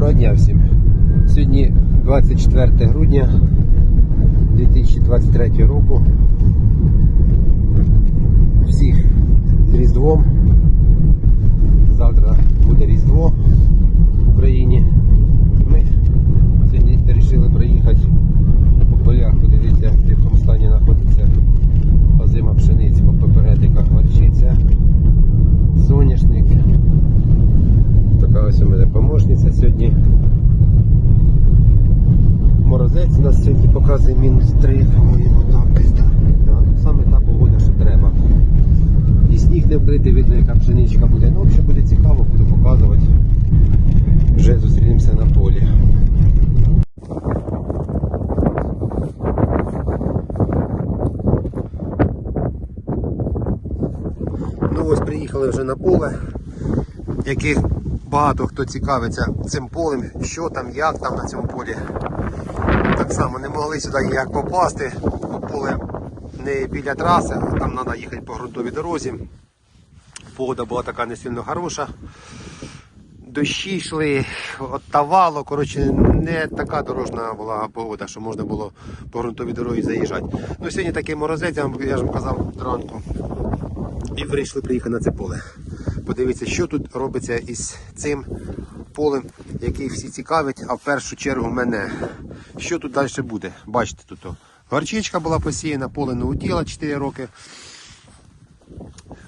Доброго дня всім. Сьогодні 24 грудня 2023 року. Всіх з Різдвом. Завтра буде Різдво в Україні. Ми сьогодні вирішили проїхати по полях, подивитися, в якому стані знаходиться озима пшениці по попередниках горчиця, соняшник. Така ось у мене помощниця сьогодні. Морозець у нас сьогодні показує мінус 3, по-моєму. Да. Саме та погода, що треба. І сніг не вкритий, видно, яка пшеничка буде. Ну, взагалі буде цікаво, буду показувати. Вже зустрінемося на полі. Ну ось приїхали вже на поле, яких багато хто цікавиться цим полем, що там, як там на цьому полі. Само не могли сюди ніяк попасти, бо поле не біля траси, а там треба їхати по ґрунтовій дорозі. Погода була така не сильно хороша. Дощі йшли, оттавало, коротше, не така дорожна була погода, що можна було по ґрунтовій дорозі заїжджати. Ну, сьогодні такий морозець, я ж вам казав зранку. І вирішили приїхати на це поле. Подивіться, що тут робиться із цим полем, який всі цікавить, а в першу чергу мене. Що тут далі буде? Бачите тут. о. Горчичка була посіяна, поле не уділа 4 роки.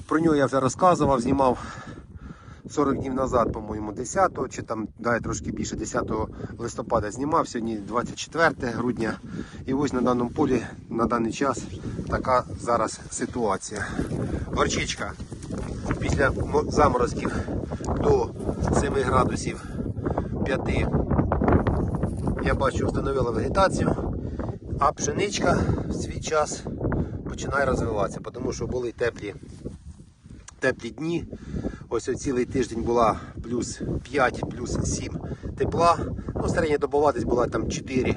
Про нього я вже розказував, знімав 40 днів назад, по-моєму, 10 чи там дає трошки більше 10 листопада знімав, сьогодні 24 грудня. І ось на даному полі на даний час така зараз ситуація. Горчичка після заморозків до 7 градусів 5 я бачу встановила вегетацію, а пшеничка в свій час починає розвиватися, тому що були теплі теплі дні. Ось цілий тиждень була плюс 5, плюс 7 тепла. Ну, середня добова десь була там 4.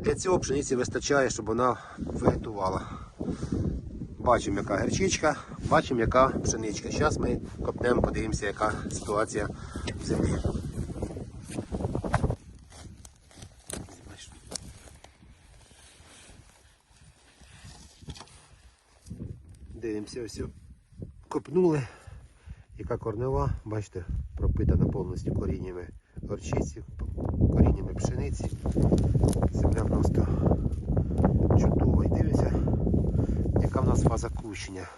Для цього пшениці вистачає, щоб вона вегетувала. Бачимо, яка герчичка, бачимо, яка пшеничка. Зараз ми копнемо, подивимося, яка ситуація в землі. Дивимося, ось копнули. Яка корнева, бачите, пропитана повністю коріннями горчиці, коріннями пшениці. Земля просто чудова. І дивимося, яка в нас фаза кущення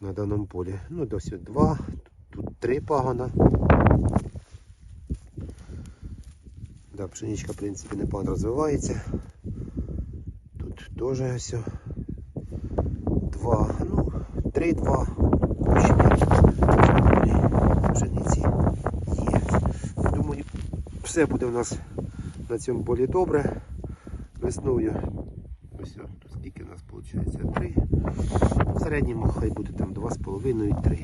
на даному полі. Ну, досі два, тут три пагона. Да, пшеничка, в принципі, непогано розвивається. Тут теж ось два, ну, три-два кущення пшениці є. Думаю, все буде у нас на цьому полі добре. Весною. Ось тут скільки у нас виходить? Три. В середньому хай буде там два з половиною три.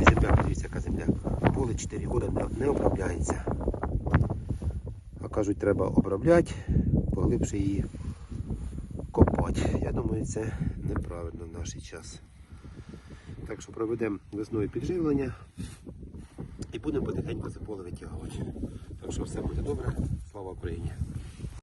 І земля, подивіться, яка земля. Поле 4 роки не обробляється. А кажуть, треба обробляти, поглибше її копати. Я думаю, це неправильно в наш час. Так що проведемо весною підживлення і будемо потихеньку це поле витягувати. Так що все буде добре. Слава Україні!